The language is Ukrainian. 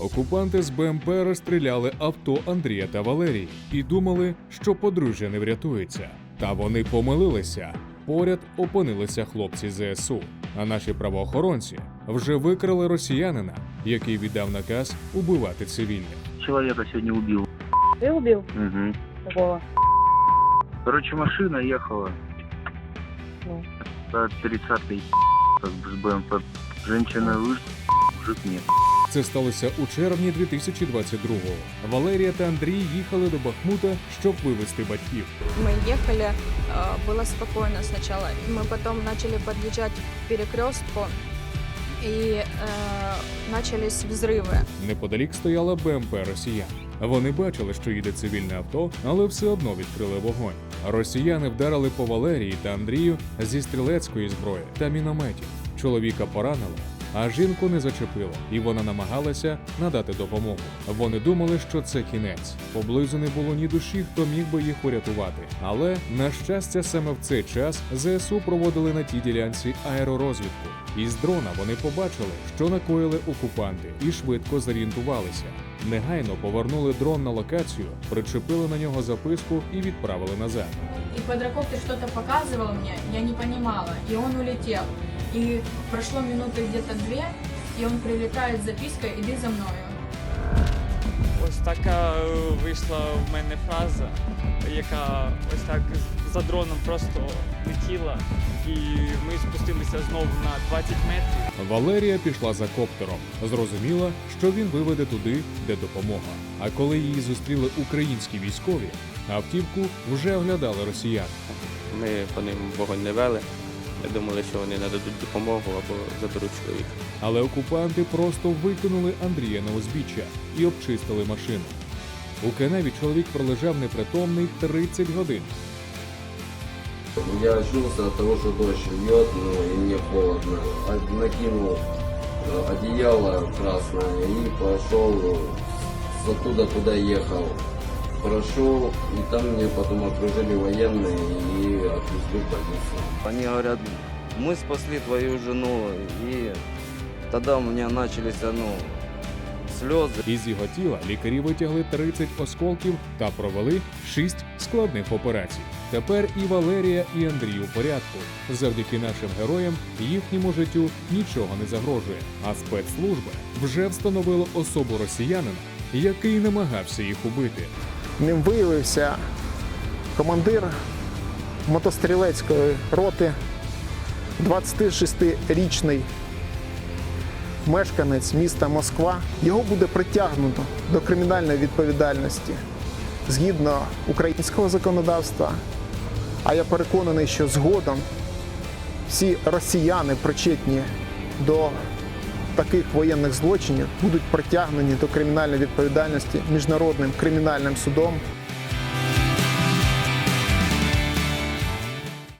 Окупанти з БМП розстріляли авто Андрія та Валерії і думали, що подружжя не врятується. Та вони помилилися. Поряд опинилися хлопці ЗСУ, а наші правоохоронці вже викрали росіянина, який віддав наказ убивати цивільних. Человека сегодня убил. Ты убил? Угу. Какого? Короче, машина ехала Ну. по 30-й, как бы с БМП. Женщина вышла, мужик нет. Це сталося у червні 2022-го. Валерія та Андрій їхали до Бахмута, щоб вивезти батьків. Мы ехали, э, было спокойно сначала. Мы потом начали подъезжать к перекрестку, и э, начались взрывы. Неподалік стояла БМП росіян. Вони бачили, що їде цивільне авто, але все одно відкрили вогонь. Росіяни вдарили по Валерії та Андрію зі стрілецької зброї та мінометів. Чоловіка поранило, а жінку не зачепило, і вона намагалася надати допомогу. Вони думали, що це кінець. Поблизу не було ні душі, хто міг би їх урятувати. Але на щастя, саме в цей час ЗСУ проводили на тій ділянці аеророзвідку. Із дрона вони побачили, що накоїли окупанти, і швидко зорієнтувалися. Негайно повернули дрон на локацію, причепили на нього записку і відправили назад. И квадрокоптер что-то показывал мне, я не понимала, и он улетел. И прошло минуты где-то две, и он прилетает с запиской «Иди за мною». Ось така е, вийшла в мене фраза, яка ось так за дроном просто летіла, і ми спустилися знову на 20 метрів. Валерія пішла за коптером, зрозуміла, що він виведе туди, де допомога. А коли її зустріли українські військові, автівку вже оглядали росіяни. Ми по ним вогонь не вели. Думали, що вони нададуть допомогу або заберуть чоловіка. Але окупанти просто викинули Андрія на узбіччя і обчистили машину. У канаві чоловік пролежав непритомний 30 годин. Я очнулся от того, что дождь льет, ну и мне холодно. Накинул э, одеяло красное и пошел э, с оттуда, куда ехал Прошел, и там мне потом окружили военные и отвезли в больницу. Они говорят, мы спасли твою жену, и тогда у меня начались, ну, слезы. Із його тіла лікарі витягли 30 осколків та провели 6 складних операцій. Тепер і Валерія, і Андрій у порядку. Завдяки нашим героям їхньому життю нічого не загрожує. А спецслужби вже встановили особу росіянина, який намагався їх убити. Ним виявився командир мотострілецької роти, 26-річний мешканець міста Москва. Його буде притягнуто до кримінальної відповідальності згідно українського законодавства. А я переконаний, що згодом всі росіяни, причетні до таких воєнних злочинів, будуть притягнені до кримінальної відповідальності міжнародним кримінальним судом